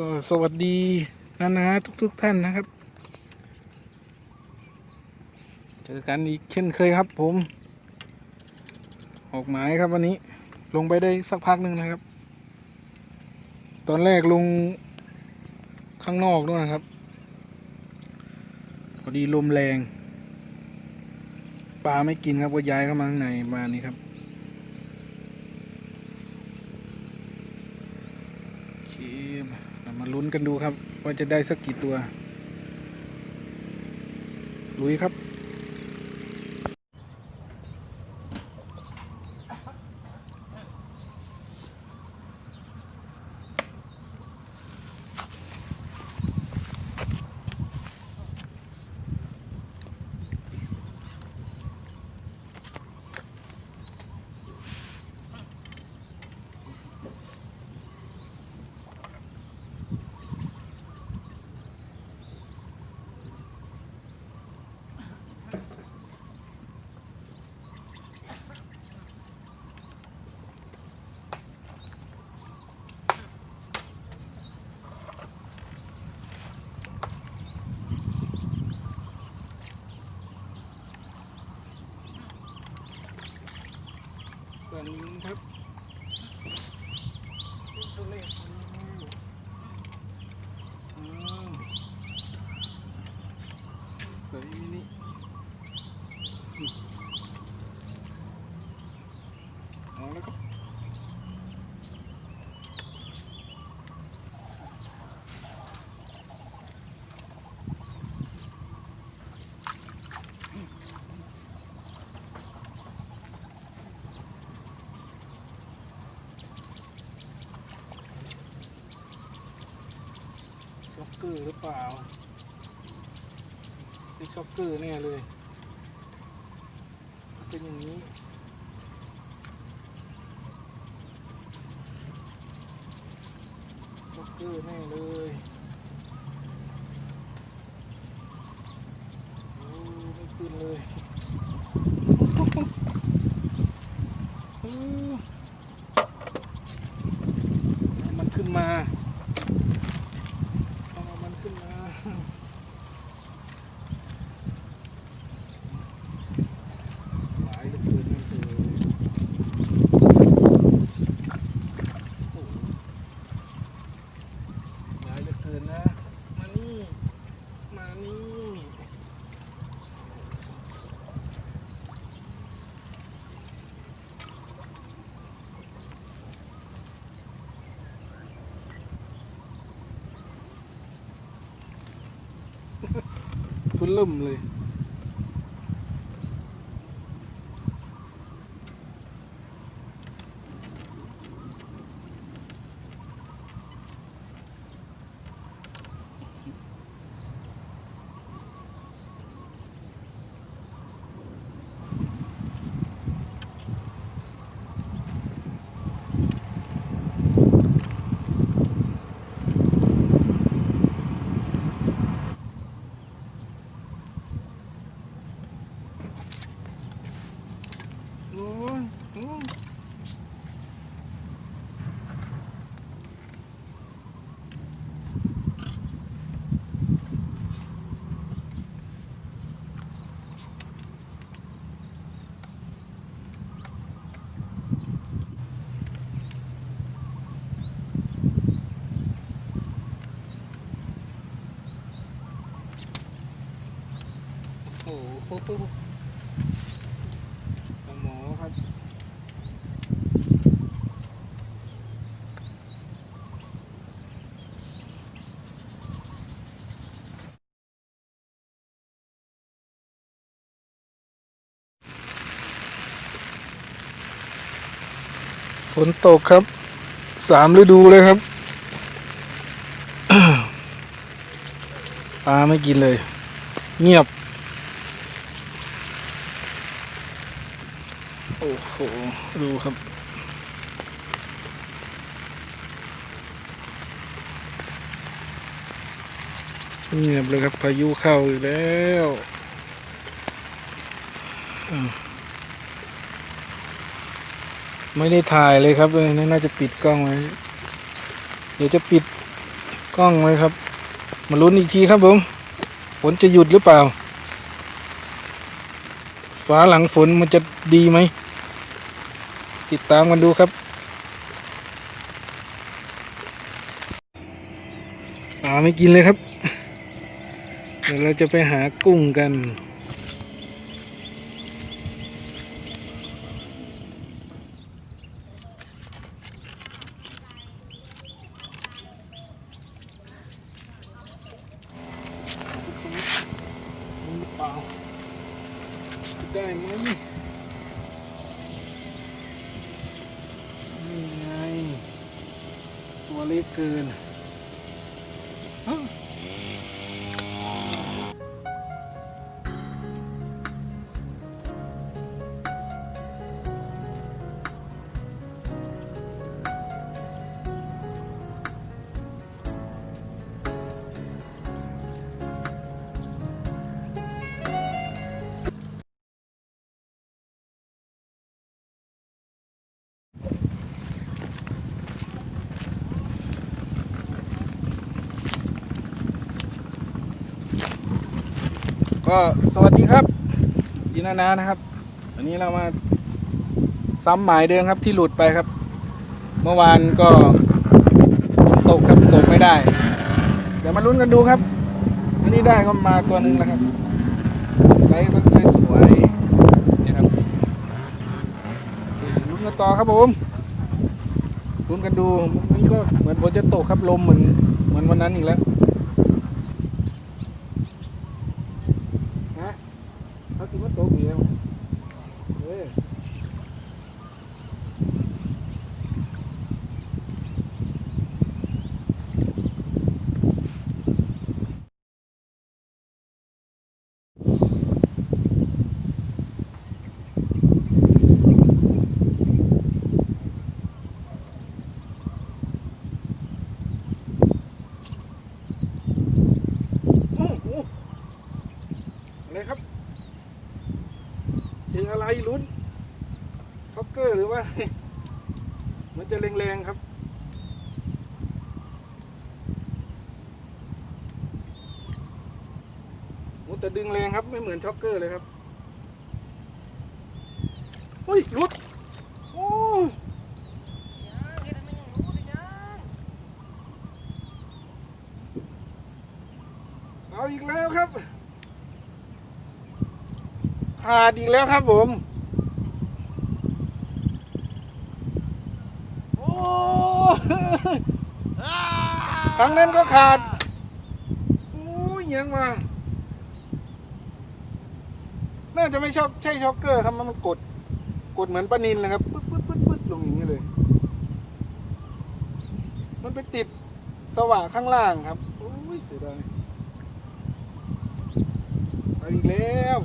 ก็สวัสดีนะนะทุกๆทท่านนะครับ เจอกันอีกเช่นเคยครับผม ออกหมายครับวันนี้ลงไปได้สักพักหนึ่งนะครับ ตอนแรกลงข้างนอกด้วยนะครับ พอดีลมแรง ปลาไม่กินครับก็ย้ายเข้ามาข้างในมานี้ครับโอ เคเรามาลุ้นกันดูครับ ว่าจะได้สักกี่ตัว ลุยครับ ครับตัวเลขสวยมินิอืมเอาแล้วครับช็อก เกอร์หรือเปล่าเป็นช็อกเกอร์แน่เลย เป็นอย่างนี้ช็อกเกอร์แน่เลยโอ้ไม่ขึ้นเลยอื้อเอามันขึ้นมาเอามันขึ้นมา หลายเหลือเกินนั่นคือโอ้โหหลายเหลือเกินนะ มานี่ มานี่ คุณล่มเลย โอ้ยโอ้ยโอ้โห ปลาหมอครับฝนตกครับ สามฤดูเลยครับปลาไม่กินเลย เงียบ อ้โห ดูครับ เงียบเลยครับพายุเข้าอีกแล้วไม่ได้ถ่ายเลยครับเลยน่าจะปิดกล้องไว้ เดี๋ยวจะปิดกล้องไว้ครับ มาลุ้นอีกทีครับผม ฝนจะหยุดหรือเปล่า ฟ้าหลังฝนมันจะดีไหม ติดตามกันดูครับสาไม่กินเลยครับ เดี๋ยวเราจะไปหากุ้งกัน ก็สวัสดีครับยินานานะครับ วันนี้เรามาซ้ำหมายเดิมครับที่หลุดไปครับ เมื่อวานก็ตกครับตกไม่ได้ เดี๋ยวมาลุ้นกันดูครับวันนี้ได้ก็มาตัวหนึ่งแล้วครับไซส์ก็สวยๆนี่ครับลุ้นกันต่อครับผมลุ้นกันดูวันก็เหมือนฝนจะตกครับลมเหมือนเหมือนวันนั้นอีกแล้วฮะเขาคิดว่าตกอีกแล้วเออ โอ้โหอะไรครับ เจ ออะไรลุ้นท็อกเกอร์หรือว่ามันจะแรงๆครับโอ้แต่ดึงแรงครับไม่เหมือนช็อกเกอร์เลยครับเฮ้ยลุดโอ้เอาอีกแล้วครับ ขาดอีกแล้วครับผม โอ้ครั้งนั้นก็ขาดโอ้ยยังมา น่าจะไม่ชอบใช่ช็อกเกอร์ครับมันกด กดเหมือนปลานินเลยครับปึ๊ดปึ๊ดปึ๊ดปึ๊ดลงอย่างนี้เลย มันไปติดสว่างข้างล่างครับ โอ้ยเสียดายเอาอีกแล้ว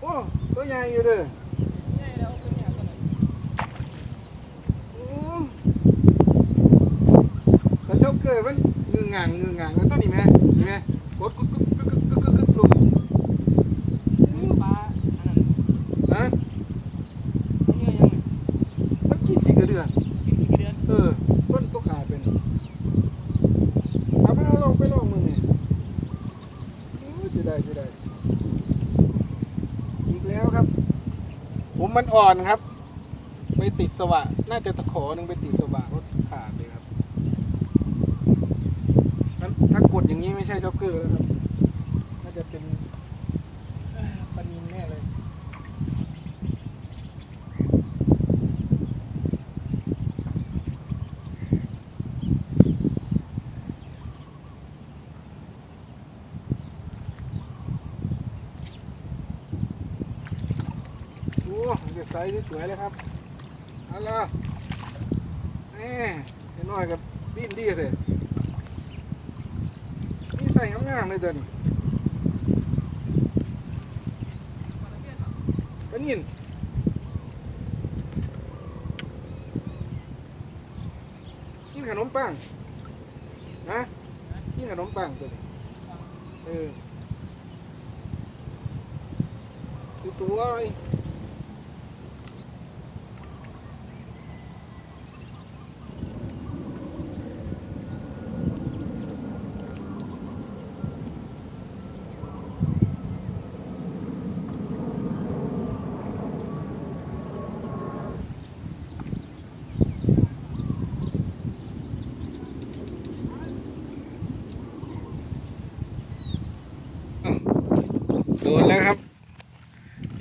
โอ้ตัว ใหญ่อยู่เด้อโอ้กระจกเกิดมันงืองางงืองางแล้วตอนนี้ไหมนี่ไหม มันอ่อนครับ ไปติดสว่าน่าจะตะขอหนึ่งไปติดสว่านก็ขาดเลยครับนั้นถ้ากดอย่างนี้ไม่ใช่จ็อกเกอร์แล้วครับ น่าจะเป็นปนินแน่เลย โอ้เด็ดไซ สสวยๆเลยครับเอาล่ะนี่ไอ้น้อยกับบินดีเลยนี่ใส่งามๆเลยเดินปะนินกินขนมปังนะกินขนมปังตัวนี้เออสวยๆ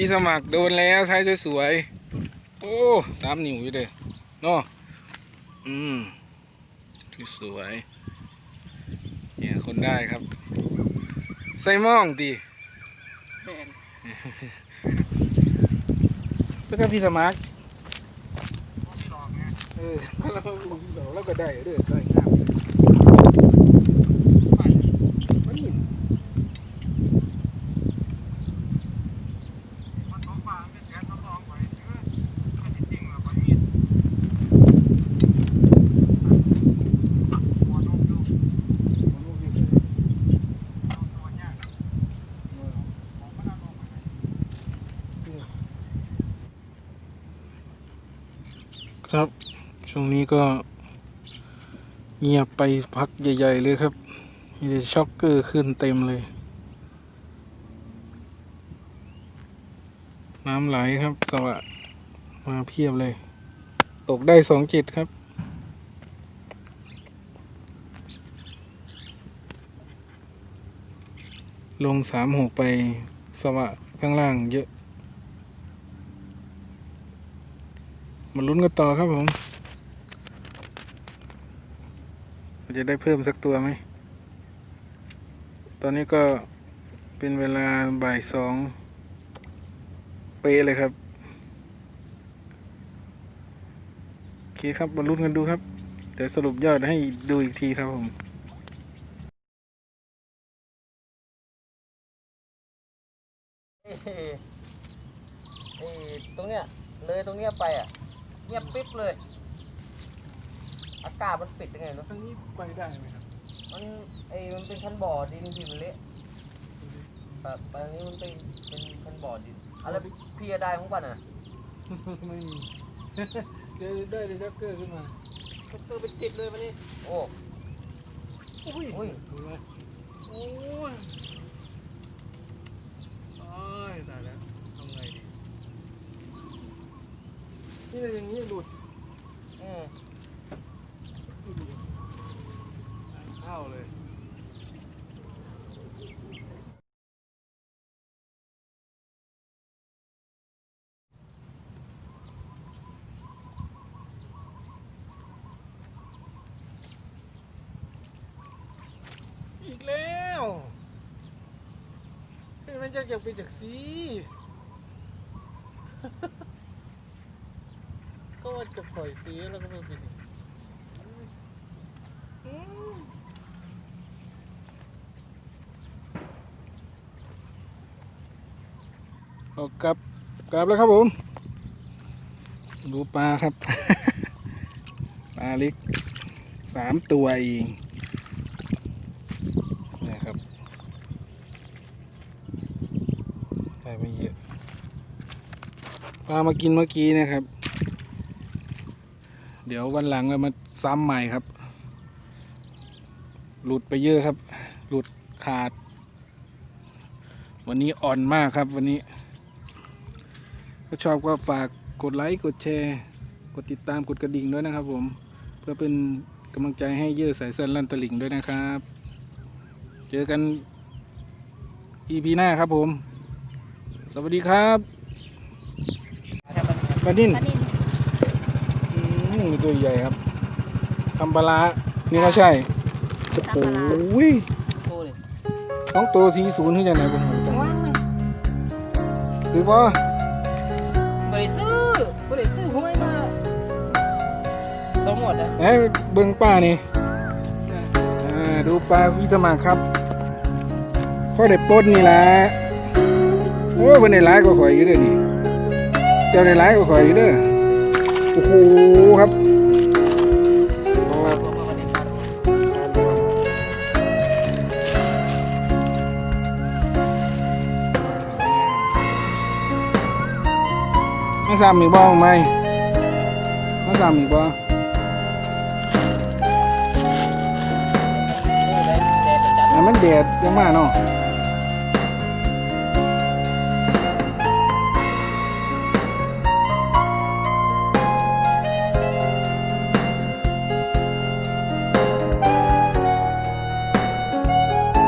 พี่สมัครโดนแล้วใช้สวยๆ โอ้สามนิ้วอยู่เลยเนาะอืมสวยๆเนี่ยคนได้ครับ ใส่หมองตีแม่นแล้วก็พี่สมัครเออเราเราก็ได้เด้อได้งามเลยมันนี่ มันต้องมาเป็นแกนต้องลองไว้เออมันจริงๆแล้วมันมีหัวนมอยู่ตัวยากของมันเอาลงไปไหน ครับ ช่วงนี้ก็เงียบไปพักใหญ่ ๆ เลยครับ มีแต่ช็อกเกอร์ขึ้นเต็มเลย น้ำไหลครับสวะมาเพียบเลย ตกได้สองจิตครับลงสามหกไปสวะข้างล่างเยอะ มาลุ้นกันต่อครับผมจะได้เพิ่มสักตัวไหม ตอนนี้ก็เป็นเวลาบ่ายสองเป๊ะเลยครับ โอเคครับมาลุ้นกันดูครับ เดี๋ยวสรุปยอดให้ดูอีกทีครับผมเอ้ยไอ้ตรงเนี้ยเลยตรงเนี้ยไปอะ เงียบปิ๊บเลย อากาศมันปิดยังไงเนาะ ทางนี้ไปได้ไหมครับมันไอ้มันเป็นคันบ่อดินที่มันเละแบบตอนนี้มันเป็นเป็นคันบ่อดินอะไรพี่จะได้ของปันอะไม่มีเจอได้เลยด็อกเกอร์ขึ้นมาก็คือเป็นสิบเลยวันนี้โอ้ อุ้ยอุ้ย เห็นไหมโอ้ยโอ้ยตายแล้วทำไงดี นี่เลยอย่างนี้หลุดอืมเข้าเลยอีกแล้วเฮ้ยมันจะอยากเป็นจากสี ว่าจะปล่อยสีแล้วก็ไม่เป็นอีกอืมออกกลับกลับแล้วครับผม ดูปลาครับ ปลาเล็กสามตัวเองนะครับได้ไม่เยอะปลามากินเมื่อกี้นะครับ เดี๋ยววันหลังเรามาซ้ำใหม่ครับ หลุดไปเยอะครับ หลุดขาด วันนี้อ่อนมากครับวันนี้ ถ้าชอบก็ฝากกดไลค์กดแชร์ กดติดตามกดกระดิ่งด้วยนะครับผม เพื่อเป็นกำลังใจให้เยอะสายเส้นลั่นตะหลิงด้วยนะครับ เจอกัน EP หน้าครับผม สวัสดีครับปลานิ่น ปลานินอืมมี ตัวใหญ่ครับคำปลาร้านี่ก็ใช่โอ้ยโอ้เลยสองตัวสีศูนย์ที่ไหนผมจังหวะเลยคือป่ะบริซื้อบริซื้อหวยมาสองหมดอะเอ้ยเบิ้งป้านี่อ่าดูปลาวิสมัครครับพ่อได้ปลดนี่แหละโอ้เพิ่นได้หลายก็ข่อยอยู่เด้อนี่เจ้าได้หลายก็ข่อยอยู่เด้อ โอ้โหครับมาซ้ำอีกบ้างไหมมาซ้ำอีกบ้างแดดจัดอะมันแดดยังมาเนาะ